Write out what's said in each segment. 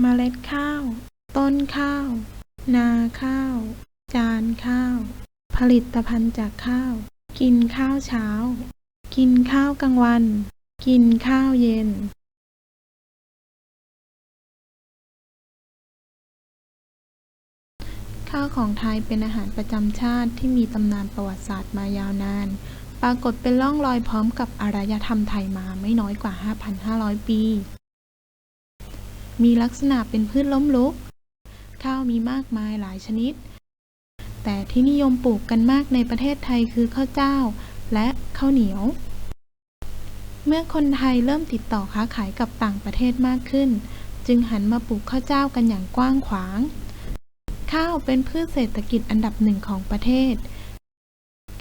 เมล็ดข้าว ต้นข้าว นาข้าว จานข้าว ผลิตภัณฑ์จากข้าว กินข้าวเช้า กินข้าวกลางวัน กินข้าวเย็น ข้าวของไทยเป็นอาหารประจำชาติที่มีตำนานประวัติศาสตร์มายาวนาน ปรากฏเป็นร่องรอยพร้อมกับอารยธรรมไทยมาไม่น้อยกว่า 5,500 ปี มีลักษณะเป็นพืชล้มลุก ข้าวมีมากมายหลายชนิด แต่ที่นิยมปลูกกันมากในประเทศไทยคือข้าวเจ้า และข้าวเหนียว เมื่อคนไทยเริ่มติดต่อค้าขายกับต่างประเทศมากขึ้น จึงหันมาปลูกข้าวเจ้ากันอย่างกว้างขวาง ข้าวเป็นพืชเศรษฐกิจอันดับหนึ่งของประเทศ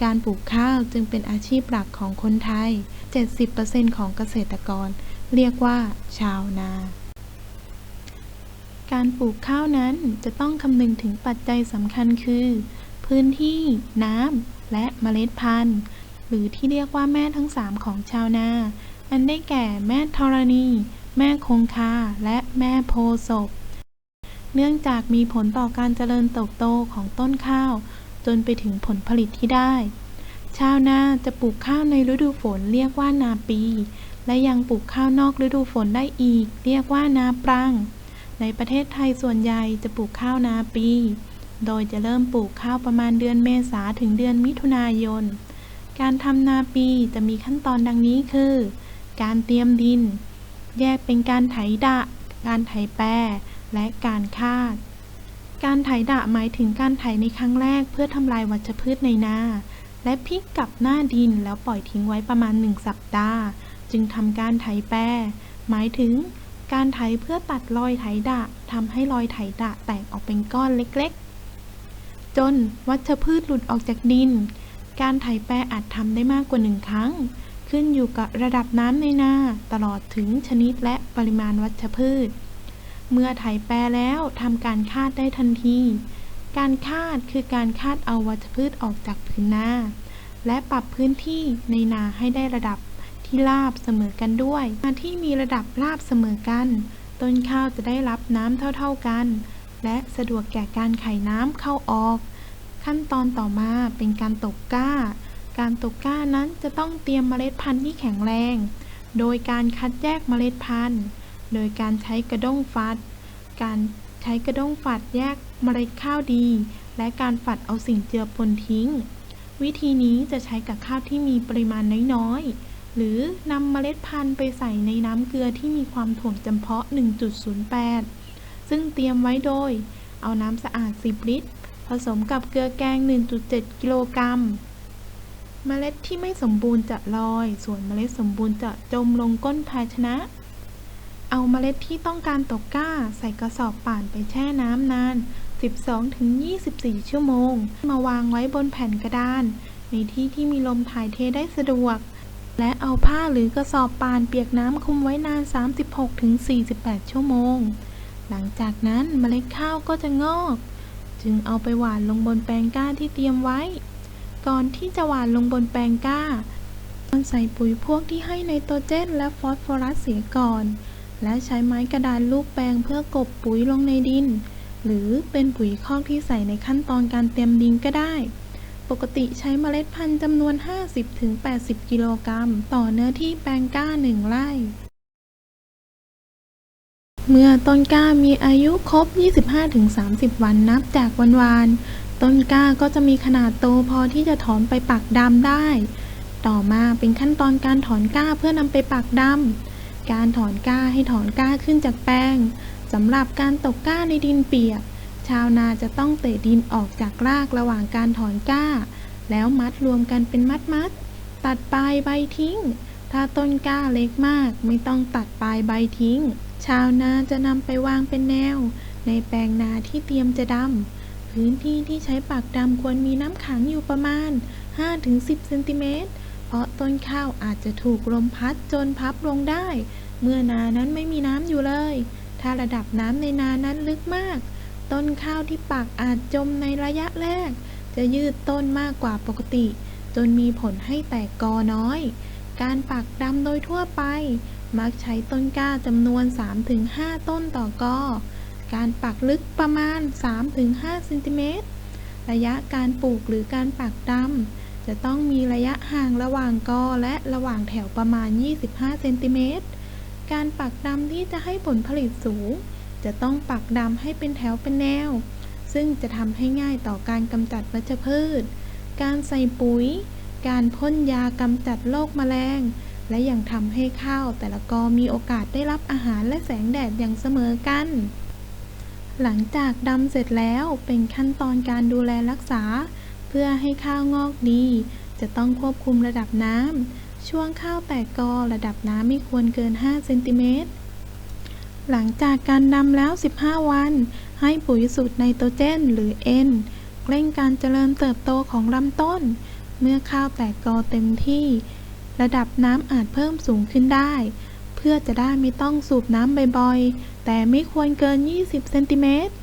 การปลูกข้าวจึงเป็นอาชีพหลักของคนไทย 70%ของเกษตรกร เรียกว่า ชาวนา การปลูกข้าวนั้นจะต้องคำนึงถึงปัจจัยสำคัญคือ พื้นที่ น้ำ และเมล็ดพันธุ์ หรือที่เรียกว่าแม่ทั้งสามของชาวนา อันได้แก่แม่ธรณี แม่คงคา และแม่โพศพ เนื่องจากมีผลต่อการเจริญเติบโตของต้นข้าว จนไปถึงผลผลิตที่ได้ ชาวนาจะปลูกข้าวในฤดูฝนเรียกว่านาปี และยังปลูกข้าวนอกฤดูฝนได้อีก เรียกว่านาปรัง ในประเทศไทยส่วนใหญ่จะปลูกข้าวนาปี โดยจะเริ่มปลูกข้าวประมาณเดือนเมษาถึงเดือนมิถุนายน การทำนาปีจะมีขั้นตอนดังนี้คือ การเตรียมดิน แยกเป็นการไถดะ การไถแปร และการคาด การไถดะหมายถึงการไถในครั้งแรกเพื่อทำลายวัชพืชในนา และพลิกกลับหน้าดินแล้วปล่อยทิ้งไว้ประมาณหนึ่งสัปดาห์ จึงทำการไถแปร หมายถึง การไถเพื่อตัดรอยไถดะทำให้รอยไถดะแตกออกเป็นก้อนเล็กๆ จนวัชพืชหลุดออกจากดิน การไถแปรอาจทำได้มากกว่าหนึ่งครั้ง ขึ้นอยู่กับระดับน้ำในนา ตลอดถึงชนิดและปริมาณวัชพืช เมื่อไถแปรแล้วทำการคาดได้ทันที การคาดคือการคาดเอาวัชพืชออกจากพื้นนา และปรับพื้นที่ในนาให้ได้ระดับ ที่ราบเสมอกันด้วยนาที่มีระดับราบเสมอกัน ต้นข้าวจะได้รับน้ำเท่าๆกัน และสะดวกแก่การไขน้ำเข้าออก ขั้นตอนต่อมาเป็นการตกก้า การตกก้านั้นจะต้องเตรียมเมล็ดพันธุ์ที่แข็งแรง โดยการคัดแยกเมล็ดพันธุ์ โดยการใช้กระด้งฟัด การใช้กระด้งฝัดแยกเมล็ดข้าวดี และการฝัดเอาสิ่งเจือปนทิ้ง วิธีนี้จะใช้กับข้าวที่มีปริมาณน้อยๆ หรือนำเมล็ดพันธุ์ไปใส่ในน้ำเกลือที่มีความถ่วงจำเพาะ 1.08 ซึ่งเตรียมไว้โดย เอาน้ำสะอาด 10 ลิตร ผสมกับเกลือแกง 1.7 กิโลกรัม เมล็ดที่ไม่สมบูรณ์จะลอย ส่วนเมล็ดสมบูรณ์จะจมลงก้นภาชนะ เอาเมล็ดที่ต้องการตกก้า ใส่กระสอบป่านไปแช่น้ำนาน 12-24 ชั่วโมง มาวางไว้บนแผ่นกระดาน ในที่ที่มีลมถ่ายเทได้สะดวก และเอาผ้าหรือกระสอบป่านเปียกน้ำคุมไว้นาน 36-48 ชั่วโมง หลังจากนั้นเมล็ดข้าวก็จะงอก จึงเอาไปหว่านลงบนแปลงกล้าที่เตรียมไว้ ก่อนที่จะหว่านลงบนแปลงกล้าควรใส่ปุ๋ยพวกที่ให้ไนโตรเจนและฟอสฟอรัสเสียก่อน และใช้ไม้กระดานลูกแปลงเพื่อกบปุ๋ยลงในดิน หรือเป็นปุ๋ยคอกที่ใส่ในขั้นตอนการเตรียมดินก็ได้ ปกติใช้เมล็ดพันธุ์จำนวน 50-80 กิโลกรัม ต่อเนื้อที่แปลงก้า1ไร่ เมื่อต้นกล้ามีอายุครบ 25-30 วันนับจากวันวาน ต้นกล้าก็จะมีขนาดโตพอที่จะถอนไปปักดำได้ ต่อมาเป็นขั้นตอนการถอนกล้าเพื่อนำไปปักดำ การถอนกล้าให้ถอนกล้าขึ้นจากแปลงสำหรับการตกกล้าในดินเปียก ชาวนาจะต้องเตะดินออกจากรากระหว่างการถอนก้า แล้วมัดรวมกันเป็นมัดมัด ตัดปลายใบทิ้ง ถ้าต้นก้าเล็กมาก ไม่ต้องตัดปลายใบทิ้ง ชาวนาจะนำไปวางเป็นแนว ในแปลงนาที่เตรียมจะดำ พื้นที่ที่ใช้ปักดำควรมีน้ำขังอยู่ประมาณ 5-10เซนติเมตร เพราะต้นข้าวอาจจะถูกลมพัดจนพับลงได้ เมื่อนานั้นไม่มีน้ำอยู่เลย ถ้าระดับน้ำในนานั้นลึกมาก ต้นข้าวที่ปักอาจจมในระยะแรก จะยืดต้นมากกว่าปกติ จนมีผลให้แตกกอน้อย การปักดำโดยทั่วไป มักใช้ต้นกล้าจำนวน 3-5 ต้นต่อกอ การปักลึกประมาณ 3-5เซนติเมตร ระยะการปลูกหรือการปักดำจะต้องมีระยะห่างระหว่างกอและระหว่างแถวประมาณ 25เซนติเมตร การปักดำที่จะให้ผลผลิตสูง จะต้องปักดำให้เป็นแถวเป็นแนว ซึ่งจะทำให้ง่ายต่อการกำจัดวัชพืช การใส่ปุ๋ย การพ่นยากำจัดโรคแมลง และยังทำให้ข้าวแต่ละกอมีโอกาสได้รับอาหารและแสงแดดอย่างเสมอกัน หลังจากดำเสร็จแล้วเป็นขั้นตอนการดูแลรักษา เพื่อให้ข้าวงอกดี จะต้องควบคุมระดับน้ำช่วงข้าวแตกกอระดับน้ำไม่ควรเกิน 5 เซนติเมตร หลังจากการดำแล้ว 15 วัน ให้ปุ๋ยสูตรไนโตรเจนหรือ N เร่งการเจริญเติบโตของลำต้น เมื่อข้าวแตกกอเต็มที่ ระดับน้ำอาจเพิ่มสูงขึ้นได้ เพื่อจะได้ไม่ต้องสูบน้ำบ่อยๆ แต่ไม่ควรเกิน 20 เซนติเมตร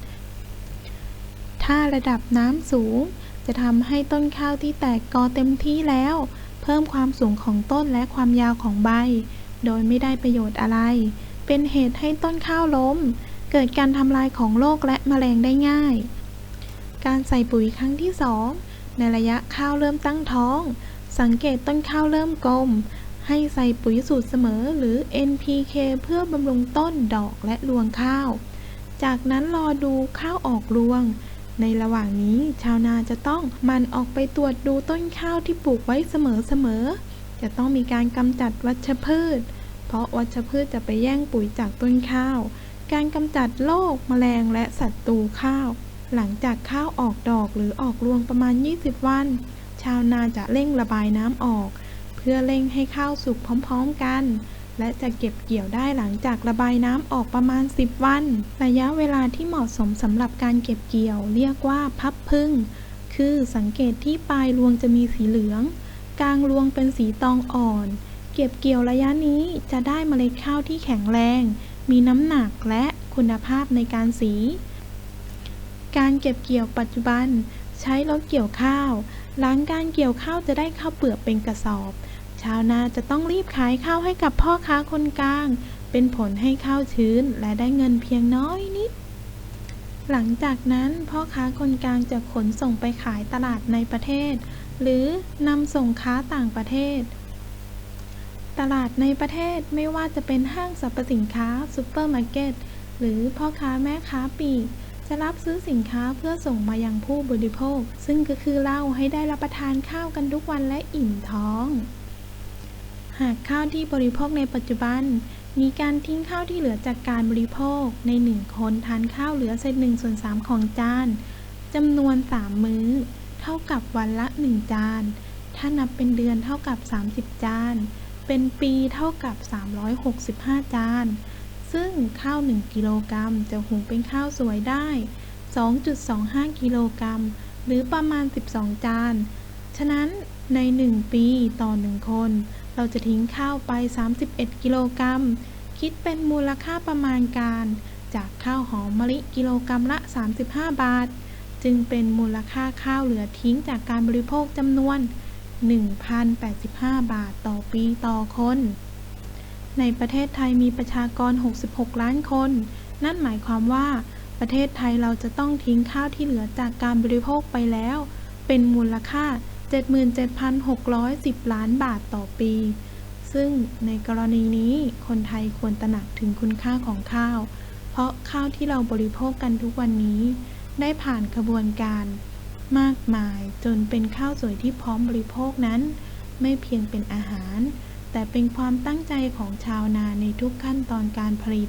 ถ้าระดับน้ำสูง จะทำให้ต้นข้าวที่แตกกอเต็มที่แล้ว เพิ่มความสูงของต้นและความยาวของใบ โดยไม่ได้ประโยชน์อะไร เป็นเหตุให้ต้นข้าวล้ม เกิดการทำลายของโรคและแมลงได้ง่าย การใส่ปุ๋ยครั้งที่ 2 ในระยะข้าวเริ่มตั้งท้อง สังเกตต้นข้าวเริ่มกลม ให้ใส่ปุ๋ยสูตรเสมอหรือ NPK เพื่อบำรุงต้นดอกและรวงข้าว จากนั้นรอดูข้าวออกรวงในระหว่างนี้ชาวนาจะต้องมันออกไปตรวจดูต้นข้าวที่ปลูกไว้เสมอๆ จะต้องมีการกำจัดวัชพืช เพราะวัชพืชจะไปแย่งปุ๋ยจากต้นข้าว การกำจัดโรคแมลงและศัตรูข้าว หลังจากข้าวออกดอกหรือออกรวงประมาณ 20 วัน ชาวนาจะเร่งระบายน้ำออก เพื่อเร่งให้ข้าวสุกพร้อมๆกัน และจะเก็บเกี่ยวได้หลังจากระบายน้ำออกประมาณ 10 วัน ระยะเวลาที่เหมาะสมสำหรับการเก็บเกี่ยว เรียกว่าพับพึ่ง คือสังเกตที่ปลายรวงจะมีสีเหลือง กลางรวงเป็นสีตองอ่อน เก็บเกี่ยวระยะนี้จะได้เมล็ดข้าวที่แข็งแรง มีน้ำหนักและคุณภาพในการสี การเก็บเกี่ยวปัจจุบัน ใช้รถเกี่ยวข้าว หลังการเกี่ยวข้าวจะได้ข้าวเปลือกเป็นกระสอบ ชาวนาจะต้องรีบขายข้าวให้กับพ่อค้าคนกลาง เป็นผลให้ข้าวชื้นและได้เงินเพียงน้อยนิด หลังจากนั้นพ่อค้าคนกลางจะขนส่งไปขายตลาดในประเทศ หรือนำส่งค้าต่างประเทศ ตลาดในประเทศไม่ว่าจะเป็นห้างสรรพสินค้าซูเปอร์มาร์เก็ตหรือพ่อค้าแม่ค้าปีกจะรับซื้อสินค้าเพื่อส่งมายังผู้บริโภค ซึ่งก็คือเราให้ได้รับประทานข้าวกันทุกวันและอิ่มท้อง หากข้าวที่บริโภคในปัจจุบัน มีการทิ้งข้าวที่เหลือจากการบริโภคในหนึ่งคนทานข้าวเหลือเศษหนึ่งส่วนสามของจานจำนวน3มื้อ เท่ากับวันละ1จาน ถ้านับเป็นเดือนเท่ากับ 30 จาน เป็นปีเท่ากับ 365 จาน ซึ่งข้าว 1 กิโลกรัมจะหุงเป็นข้าวสวยได้ 2.25 กิโลกรัม หรือประมาณ 12 จาน ฉะนั้นใน 1 ปีต่อ 1 คน เราจะทิ้งข้าวไป 31 กิโลกรัม คิดเป็นมูลค่าประมาณการ จากข้าวหอมมะลิกิโลกรัมละ 35 บาท จึงเป็นมูลค่าข้าวเหลือทิ้งจากการบริโภคจำนวน 1,085 บาทต่อปีต่อคน ในประเทศไทยมีประชากร 66 ล้านคน นั่นหมายความว่า ประเทศไทยเราจะต้องทิ้งข้าวที่เหลือจากการบริโภคไปแล้ว เป็นมูลค่า 77,610 ล้านบาทต่อปี ซึ่งในกรณีนี้คนไทยควรตระหนักถึงคุณค่าของข้าว เพราะข้าวที่เราบริโภคกันทุกวันนี้ ได้ผ่านกระบวนการ มากมายจนเป็นข้าวสวยที่พร้อมบริโภคนั้น ไม่เพียงเป็นอาหาร แต่เป็นความตั้งใจของชาวนาในทุกขั้นตอนการผลิต